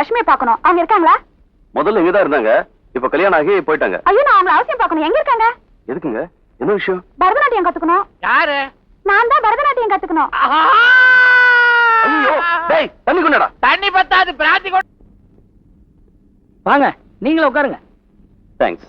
லட்சுமியை பார்க்கணும். அவங்க இருக்காங்களா? முதல்ல இங்கதான் இருந்தாங்க. இப்ப கல்யாணம் ஆகி போயிட்டாங்க. ஐயோ நான் அவங்கள அவசியம் பார்க்கணும். எங்க இருக்காங்க? எதுக்குங்க? என்ன விஷயம்? பரதநாட்டியம் கத்துக்கணும். யாரு? நான் தான் பரதநாட்டியம் கத்துக்கணும்! ஐயோ டேய் தண்ணி கொண்டடா. தண்ணி பத்தாது கொண்டு வாங்க நீங்களும் உட்காருங்க. தேங்க்ஸ்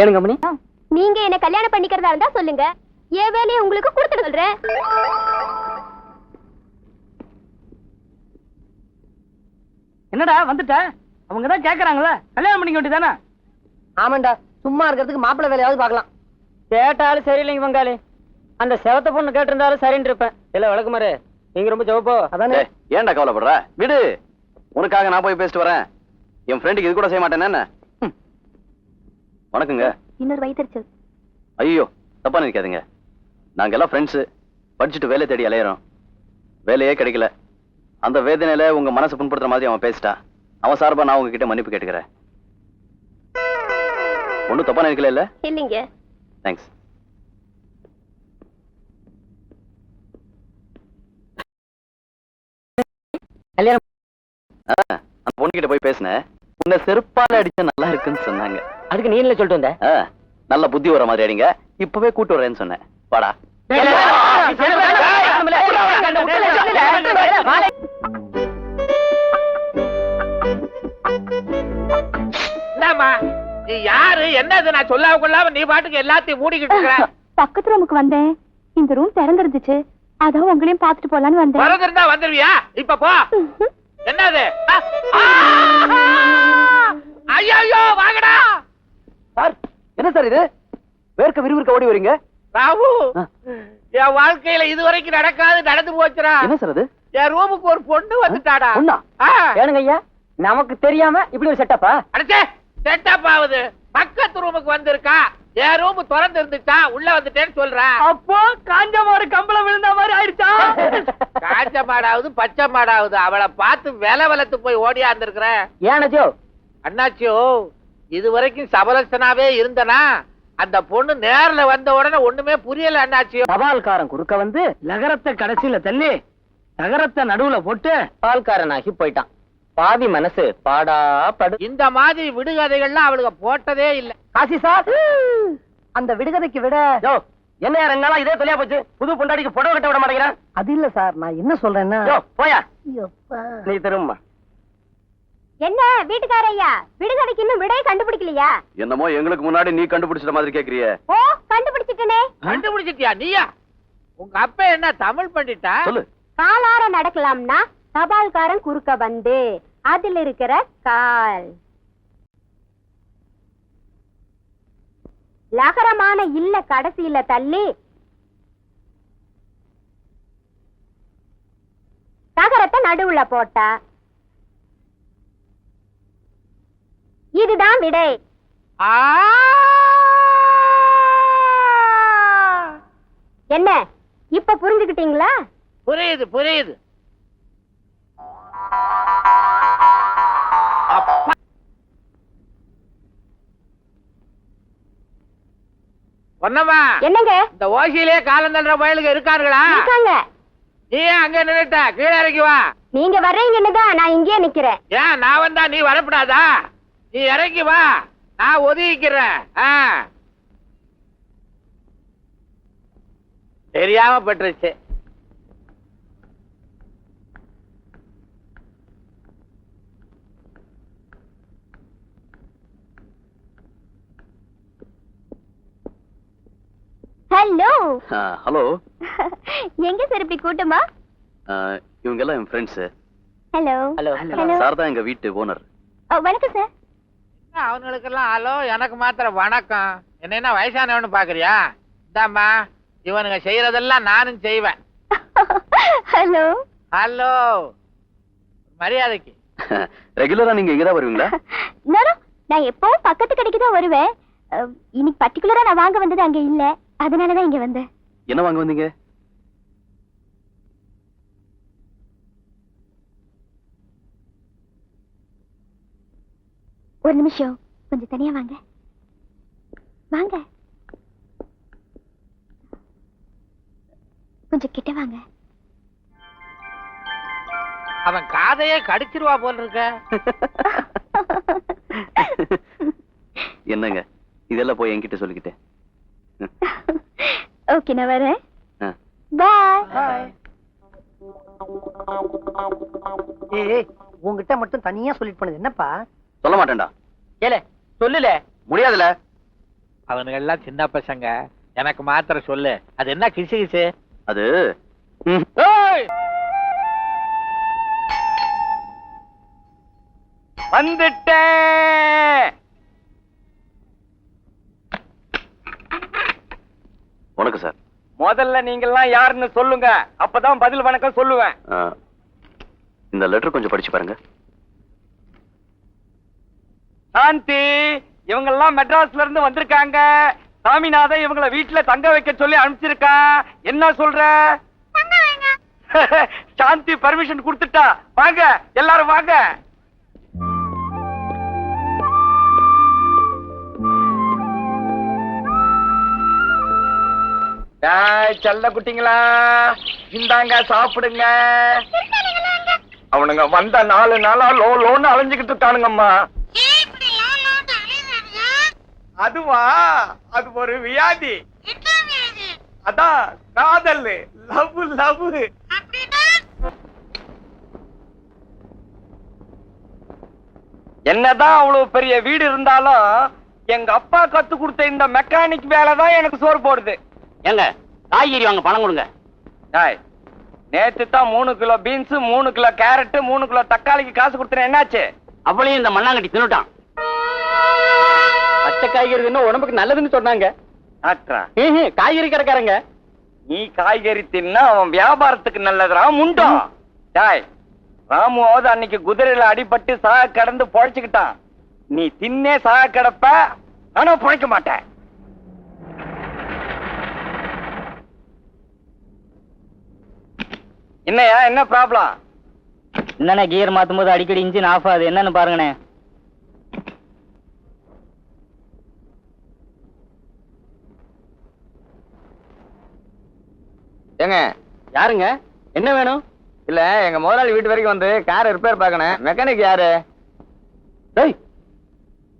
ஏனுங்க மணி நீங்க என்ன கல்யாணம் பண்ணிக்கிறதா இருந்தா சொல்லுங்க. என் வேலையை உங்களுக்கு கொடுத்துட்டு சொல்றேன். என்னடா வந்துட்ட? அவங்க தான் கேக்குறாங்களே? கல்யாணம் பண்ணிக்க வேண்டியதானே? ஆமாண்டா சும்மா இருக்கிறதுக்கு மாப்பிள்ளை வேலையாவது பார்க்கலாம். கேட்டாலும் சரியில்லைங்க பங்காளி அந்த செவத்த பொண்ணு கேட்டிருந்தாலும் சரின்னு இருப்பேன். இல்ல விளக்குமாரு நீங்க ரொம்ப ஜவப்போ அதானே. ஏன்டா கவலைப்படுற? விடு. உனக்காக நான் போய் பேசிட்டு வரேன். என் ஃப்ரெண்டுக்கு இது கூட செய்ய மாட்டேன்னு என்ன? ம். வணக்கங்க. இன்னொரு வயிற்றுச்சல் ஐயோ தப்பா நினைக்காதீங்க. நாங்க எல்லாம் ஃப்ரெண்ட்ஸ் படிச்சுட்டு வேலை தேடி அலையிறோம். வேலையே கிடைக்கல. அந்த வேதனையில உங்க மனசை புண்படுத்துற மாதிரி அவன் பேசிட்டா அவன் சார்பா நான் உங்ககிட்ட மன்னிப்பு கேட்டுக்கிறேன். ஒன்றும் தப்பா நினைக்கல இல்ல? இல்லைங்க. தேங்க்ஸ் கல்யாணம். பொண்ணுகிட்ட போய் பேசினேன் உன்னை செருப்பால அடிச்சா நல்லா இருக்குன்னு சொன்னாங்க அதுக்கு நீ இல்ல சொல்லிட்டு வந்த நல்ல புத்தி வர மாதிரி அடிங்க இப்பவே கூட்டு வரேன்னு சொன்னேன் வாடா யாரு என்னது நான் சொல்லாம கொள்ளாம நீ பாட்டுக்கு எல்லாத்தையும் மூடிக்கிட்டு இருக்கிற பக்கத்து ரூமுக்கு வந்தேன் இந்த ரூம் திறந்திருந்துச்சு அதான் உங்களையும் பார்த்துட்டு போலான்னு வந்தேன் வந்துருவியா இப்ப போ என்னது? ஐயோ வாங்கடா! சார் என்ன சார் இது? வேர்க்க விறுவிறுக்க ஓடி வரீங்க? ராவு. என் வாழ்க்கையில இதுவரைக்கும் நடக்காது நடந்து போச்சுடா. என்ன சார் அது? என் ரூமுக்கு ஒரு பொண்ணு வந்துட்டாடா. பொண்ணா? ஏனுங்க ஐயா. நமக்கு தெரியாம இப்படி ஒரு செட்டப்பா அடச்சே செட்டப் ஆகுது. பக்கத்து ரூமுக்கு வந்திருக்கா. என் ரூம் திறந்து இருந்துச்சா உள்ள வந்துட்டேன்னு சொல்றேன் அப்போ காஞ்ச மாடு கம்பளம் விழுந்த மாதிரி ஆயிடுச்சா காஞ்ச மாடாவது பச்சை மாடாவது. அவளை பார்த்து வில வளர்த்து போய் ஓடியாந்துருக்கிறேன் ஏனஜோ அண்ணாச்சியோ இது வரைக்கும் சபலசனாவே இருந்தனா? அந்த பொண்ணு நேர்ல வந்த உடனே ஒண்ணுமே புரியல அண்ணாச்சியோ. தபால்காரன் குறுக்க வந்து நகரத்தை கடைசியில தள்ளி நகரத்தை நடுவுல போட்டு பால்காரனாகி போயிட்டான். பாவி மனசு பாடா படு இந்த மாதிரி விடுகதைகள்லாம் அவளுக்கு போட்டதே இல்ல. காசி சார்! அந்த விடுகதைக்கு விட என்ன ரெண்டு நாளா இதே தொலையா போச்சு? புது பொண்டாடிக்கு புடவை கட்ட விட மாட்டேங்கிறான் அது இல்ல சார் நான் என்ன சொல்றேன்னா யோ போயா. நீ திரும்ப என்ன வீட்டுக்கார ஐயா விடுகதைக்கு இன்னும் விடையை கண்டுபிடிக்கலையா? என்னமோ எங்களுக்கு முன்னாடி நீ கண்டுபிடிச்சிட்ட மாதிரி கேக்குறியே. ஓ கண்டுபிடிச்சிட்டனே. கண்டுபிடிச்சிட்டியா நீயா உங்க அப்பா என்ன தமிழ் பண்ணிட்டா சொல்லு. காலார நடக்கலாம்னா தபால்காரன் குறுக்க வந்து அதுல இருக்கிற கால். லகரமான இல்ல கடைசியில தள்ளி. நகரத்தை நடுவுல போட்டா. இதுதான் விடை! என்ன? இப்ப புரிஞ்சுக்கிட்டீங்களா? புரியுது புரியுது. பொன்னம்மா என்னங்க? இந்த ஓசியிலே காலம் தள்ளுற பயலுக்கு இருக்காருங்களா இருக்காங்க. நீ அங்க நின்னுட்ட? கீழே இறங்கி வா. நீங்க வர்றீங்கன்னு தான் நான் இங்கேயே நிக்கிறேன். ஏன் நான் வந்தா நீ வரப்படாதா? நீ இறங்கி வா. நான் ஒதுக்கிக்கிறேன். தெரியாம பட்டுருச்சு. ஹலோ ஹலோ எங்க சார் இப்படி கூட்டமா? இவங்க எல்லாம் என் ஃப்ரெண்ட்ஸ் ஹலோ ஹலோ சார் தான் எங்க வீட்டு ஓனர் வணக்கம் சார். அவனுங்களுக்கெல்லாம் ஹலோ எனக்கு மாத்திரம் வணக்கம். என்ன என்ன வயசானவனு பாக்குறியா? இந்தாம்மா இவனுங்க செய்யறதெல்லாம் நானும் செய்வேன். Hello hello. மரியாதைக்கு. ரெகுலரா நீங்க இங்கதான் வருவீங்களா? நானும் நான் எப்பவும் பக்கத்து கடைக்கு தான் வருவேன். இன்னைக்கு பர்டிகுலரா நான் வாங்க வந்தது அங்க இல்ல. அதனாலதான் இங்க வந்தேன். என்ன வாங்க வந்தீங்க? ஒரு நிமிஷம் கொஞ்சம் தனியா வாங்க. வாங்க. கொஞ்சம் கிட்ட வாங்க. அவன் காதையே கடிச்சிருவா போல இருக்க. என்னங்க இதெல்லாம் போய் என்கிட்ட சொல்லிக்கிட்டேன். ஓகே நான் வரேன். ஆ. பாய் ஏய் உன்கிட்ட மட்டும் தனியா சொல்லிட்டு போனது என்னப்பா? சொல்ல மாட்டேன்டா. ஏலே சொல்லுல. முடியாதுல. அவனுங்க எல்லாம் சின்ன பசங்க. எனக்கு மாத்திரம் சொல்லு. அது என்ன கிசு கிசு? அது வந்துட்டேன் வணக்கம் சார். முதல்ல நீங்கெல்லாம் யாருன்னு சொல்லுங்க. அப்பதான் பதில் வணக்கம் சொல்லுவேன். இந்த லெட்டர் கொஞ்சம் படிச்சு பாருங்க. சாந்தி இவங்க எல்லாம் மெட்ராஸ்ல இருந்து வந்திருக்காங்க. சாமிநாதன் இவங்கள வீட்டுல தங்க வைக்க சொல்லி அனுப்பிச்சிருக்கா. என்ன சொல்ற? சாந்தி பர்மிஷன் கொடுத்துட்டா. வாங்க எல்லாரும் வாங்க. செல்ல குட்டிங்களா? இந்தாங்க சாப்பிடுங்க. அவனுங்க வந்த நாலு நாளா லோ லோன்னு அலைஞ்சுக்கிட்டு இருக்கானுங்கம்மா. அதுவா? அது ஒரு வியாதி. அதான் காதல். Love love. என்னதான் அவ்வளவு பெரிய வீடு இருந்தாலும் எங்க அப்பா கத்து கொடுத்த இந்த மெக்கானிக் வேலை தான் எனக்கு சோறு போடுது. ஏங்க காய்கறி வாங்க பணம் கொடுங்க. டேய், நேத்து தான் மூணு கிலோ பீன்ஸ் மூணு கிலோ கேரட் மூணு கிலோ தக்காளிக்கு காசு கொடுத்தேன் என்னாச்சு? அவளையும் இந்த மண்ணாங்கட்டி தின்னுட்டான். பச்சை காய்கறி இன்னும் உடம்புக்கு நல்லதுன்னு சொன்னாங்க. காய்கறி கடைக்காரங்க. நீ காய்கறி தின்னா அவன் வியாபாரத்துக்கு நல்லதுடா முண்டோ. டாய் ராமுவாவது அன்னைக்கு குதிரையில அடிபட்டு சாக கடந்து பொழைச்சுக்கிட்டான். நீ தின்னே சாக கிடப்ப ஆனா பொழைக்க மாட்டேன். என்னையா என்ன ப்ராப்ளம் என்னண்ணே கியர் மாத்தும் போது அடிக்கடி இன்ஜின் ஆஃப் ஆகுது. என்னன்னு பாருங்கண்ணே. ஏங்க யாருங்க? என்ன வேணும்? இல்ல எங்க முதலாளி வீட்டு வரைக்கும் வந்து கார் ரிப்பேர் பார்க்கணும். மெக்கானிக் யாரு? டேய்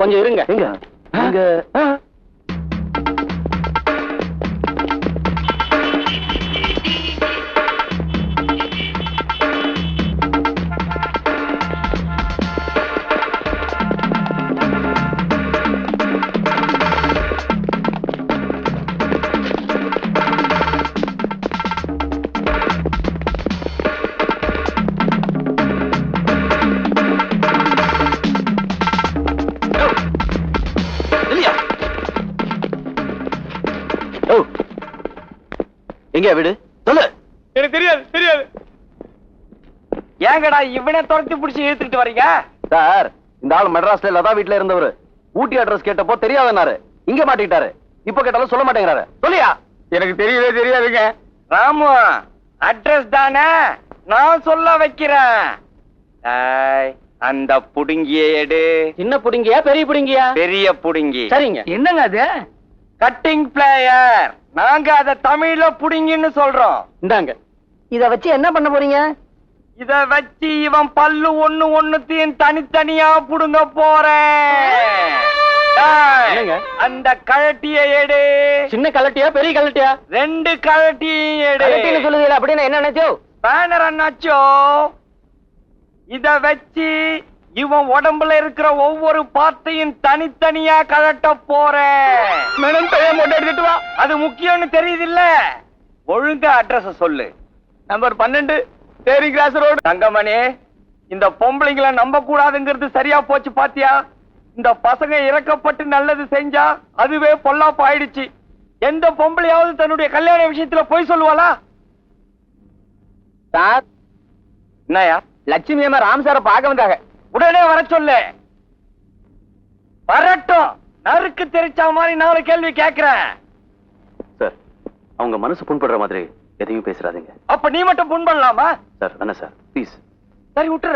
கொஞ்சம் இருங்க. எங்க? எங்க வீடு? சொல்லு. எனக்கு தெரியாது தெரியாது. ஏங்கடா இவனை துரத்தி பிடிச்சி இழுத்துக்கிட்டு வரீங்க சார் இந்த ஆள் மெட்ராஸ்ல லதா வீட்ல இருந்தவர். ஊட்டி அட்ரஸ் கேட்டப்போ தெரியாதனாரு இங்க மாட்டிக்கிட்டாரு. இப்ப கேட்டாலும் சொல்ல மாட்டேங்கிறாரு. சொல்லியா? எனக்கு தெரியவே தெரியாதுங்க. ராமு அட்ரஸ் தானே? நான் சொல்ல வைக்கிறேன். அந்த புடுங்கிய எடு. சின்ன புடுங்கியா பெரிய புடுங்கியா? பெரிய புடுங்கி. சரிங்க. என்னங்க அது? கட்டிங் பிளேயர் நாங்க அத தமிழ்ல புடுங்கின்னு சொல்றோம். இந்தாங்க. இத வச்சு என்ன பண்ண போறீங்க? இத வச்சு இவன் பல்லு ஒண்ணு ஒண்ணுத்தையும் தனித்தனியா புடுங்க போறேன்? அந்த கழட்டிய எடு. சின்ன கலட்டியா பெரிய கலட்டியா ரெண்டு கழட்டியும் எடு. சொல்லுதீங்க அப்படின்னு என்ன நினைச்சோ? பேனர் அண்ணாச்சோ இத வச்சு இவன் உடம்புல இருக்கிற ஒவ்வொரு பார்ட்டையும் தனித்தனியா கழட்ட போறேன் எடுத்துட்டு வா. அது முக்கியம்னு தெரியுது இல்ல ஒழுங்கா அட்ரஸ் சொல்லு. நம்பர் பன்னெண்டு தேரி கிராஸ் ரோடு தங்கமணி இந்த பொம்பளைங்களை நம்ப கூடாதுங்கிறது சரியா போச்சு பாத்தியா? இந்த பசங்க இறக்கப்பட்டு நல்லது செஞ்சா அதுவே பொல்லாப்பு ஆயிடுச்சு. எந்த பொம்பளையாவது தன்னுடைய கல்யாண விஷயத்துல போய் சொல்லுவாளா? சார். என்னயா லட்சுமி அம்மா ராம் சாரை பார்க்க வந்தாங்க. உடனே வர சொல்லு. வரட்டும். நறுக்கு தெரிச்ச மாதிரி நாலு கேள்வி கேக்குறேன். சார் அவங்க மனசு புண்படுற மாதிரி எதையும் பேசுறாதீங்க. அப்ப நீ மட்டும் புண் பண்ணலாமா சார் என்ன சார். ப்ளீஸ் சரி விட்டுற